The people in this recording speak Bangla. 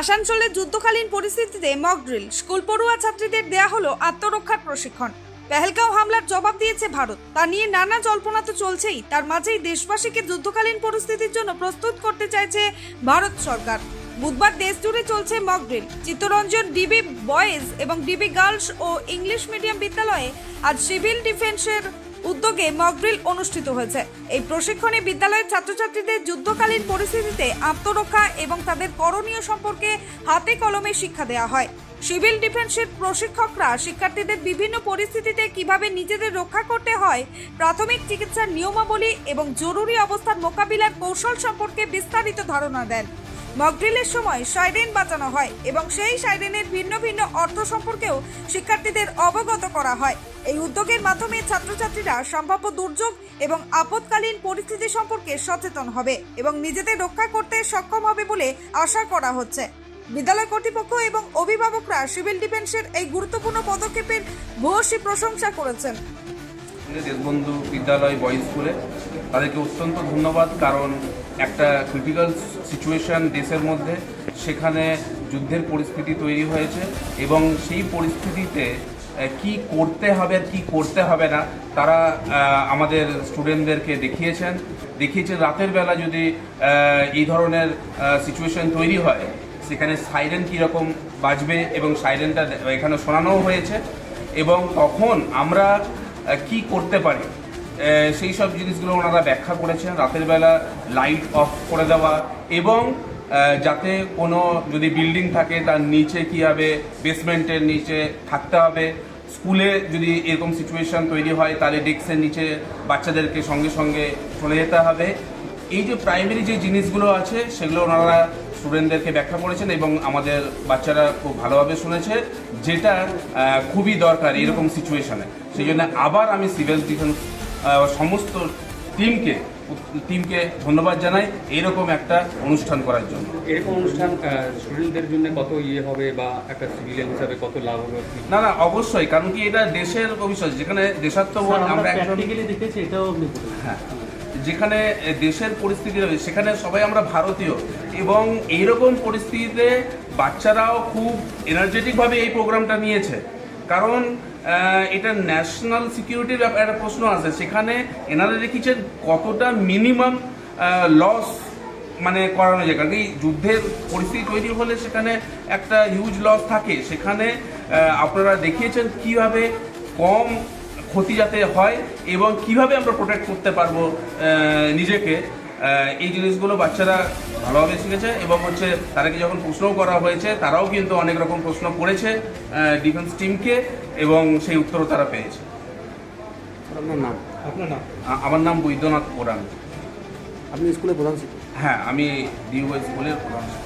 আসানসোলের যুদ্ধকালীন পরিস্থিতিতে মক ড্রিল স্কুল পড়ুয়া ছাত্রীদের দেয়া হলো আত্মরক্ষার প্রশিক্ষণ। পেহেলগাঁও হামলার জবাব দিয়েছে ভারত। তা নিয়ে নানা জল্পনা তো চলছেই। তার মাঝেই দেশবাসীকে যুদ্ধকালীন পরিস্থিতির জন্য প্রস্তুত করতে চাইছে ভারত সরকার। বুধবার দেশ জুড়ে চলছে mock drill Chittaranjan, DB boys এবং ডিবি গার্লস ও ইংলিশ মিডিয়াম বিদ্যালয়ে আজ সিভিল ডিফেন্সের উদ্যোগে মকড্রিল অনুষ্ঠিত হয়েছে। এই প্রশিক্ষণে বিদ্যালয়ের ছাত্রছাত্রীদের যুদ্ধকালীন পরিস্থিতিতে আত্মরক্ষা এবং তাদের করণীয় সম্পর্কে হাতে কলমে শিক্ষা দেওয়া হয়। সিভিল ডিফেন্সের প্রশিক্ষকরা শিক্ষার্থীদের বিভিন্ন পরিস্থিতিতে কীভাবে নিজেদের রক্ষা করতে হয়, প্রাথমিক চিকিৎসার নিয়মাবলী এবং জরুরি অবস্থার মোকাবিলার কৌশল সম্পর্কে বিস্তারিত ধারণা দেন। মকড্রিলের সময় সাইরেন বাজানো হয় এবং সেই সাইরেনের ভিন্ন ভিন্ন অর্থ সম্পর্কেও শিক্ষার্থীদের অবগত করা হয়। এই উদ্যোগের মাধ্যমে ছাত্রছাত্রীরা সম্ভাব্য দুর্যোগ এবং আপদকালীন পরিস্থিতি সম্পর্কে সচেতন হবে এবং নিজেদের রক্ষা করতে সক্ষম হবে বলে আশা করা হচ্ছে। বিদ্যালয় কর্তৃপক্ষ এবং অভিভাবকরা সিভিল ডিফেন্সের এই গুরুত্বপূর্ণ পদক্ষেপের ভূয়সী প্রশংসা করেছেন। দেশবন্ধু বিদ্যালয় বয়েজ স্কুলে তাদেরকে অত্যন্ত ধন্যবাদ, কারণ একটা ক্রিটিক্যাল সিচুয়েশন দেশের মধ্যে, সেখানে যুদ্ধের পরিস্থিতি তৈরি হয়েছে এবং সেই পরিস্থিতিতে কি করতে হবে, কি করতে হবে না, তারা আমাদের স্টুডেন্টদেরকে দেখিয়েছেন। দেখিয়েছেন, রাতের বেলা যদি এই ধরনের সিচুয়েশন তৈরি হয়, সেখানে সাইরেন কীরকম বাজবে এবং সাইরেনটা এখানে শোনানোও হয়েছে এবং তখন আমরা কি করতে পারি? সেই সব জিনিসগুলো ওনারা ব্যাখ্যা করেছেন, রাতের বেলা লাইট অফ করে দেওয়া এবং যাতে কোনো যদি বিল্ডিং থাকে তার নিচে কী হবে বেসমেন্টের নিচে থাকতে হবে। স্কুলে যদি এরকম সিচুয়েশন তৈরি হয়, তাহলে ডেস্কের নিচে বাচ্চাদেরকে সঙ্গে সঙ্গে চলে যেতে হবে। এই যে প্রাইমারি যে জিনিসগুলো আছে, সেগুলো ওনারা স্টুডেন্টদেরকে ব্যাখ্যা করেছেন এবং আমাদের বাচ্চারা খুব ভালোভাবে শুনেছে, যেটা খুবই দরকার এরকম সিচুয়েশানে সেই জন্য আবার আমি সিভিল ডিফেন্স সমস্ত টিমকে টিমকে ধন্যবাদ জানাই এরকম একটা অনুষ্ঠান করার জন্য। এরকম অনুষ্ঠান স্টুডেন্টদের জন্য কত ইয়ে হবে বা একটা সিভিলিয়ান হিসাবে কত লাভ হবে? না না অবশ্যই কারণ কি এটা দেশের ভবিষ্যৎ যেখানে দেশাত্মবোধ আমরা দেখেছি এটাও হ্যাঁ যেখানে দেশের পরিস্থিতি রয়েছে সেখানে সবাই আমরা ভারতীয় এবং এইরকম পরিস্থিতিতে বাচ্চারাও খুব এনার্জেটিকভাবে এই প্রোগ্রামটা নিয়েছে। কারণ এটা ন্যাশনাল সিকিউরিটির একটা প্রশ্ন আছে। সেখানে এনারা দেখিয়েছেন কতটা মিনিমাম লস মানে করানো যায়। কারণ কি যুদ্ধের পরিস্থিতি তৈরি হলে সেখানে একটা হিউজ লস থাকে। সেখানে আপনারা দেখিয়েছেন কীভাবে কম ক্ষতি যাতে হয় এবং কীভাবে আমরা প্রোটেক্ট করতে পারব নিজেকে। এই জিনিসগুলো বাচ্চারা ভালোভাবে শিখেছে এবং হচ্ছে তাদেরকে যখন প্রশ্নও করা হয়েছে তারাও কিন্তু অনেক রকম প্রশ্ন করেছে ডিফেন্স টিমকে এবং সেই উত্তরও তারা পেয়েছে। আপনার নাম? আপনার নাম? আমার নাম বৈদ্যনাথ ওরান আপনি স্কুলে প্রধান শিক্ষক? হ্যাঁ আমি ডিউ স্কুলের প্রধান শিক্ষক।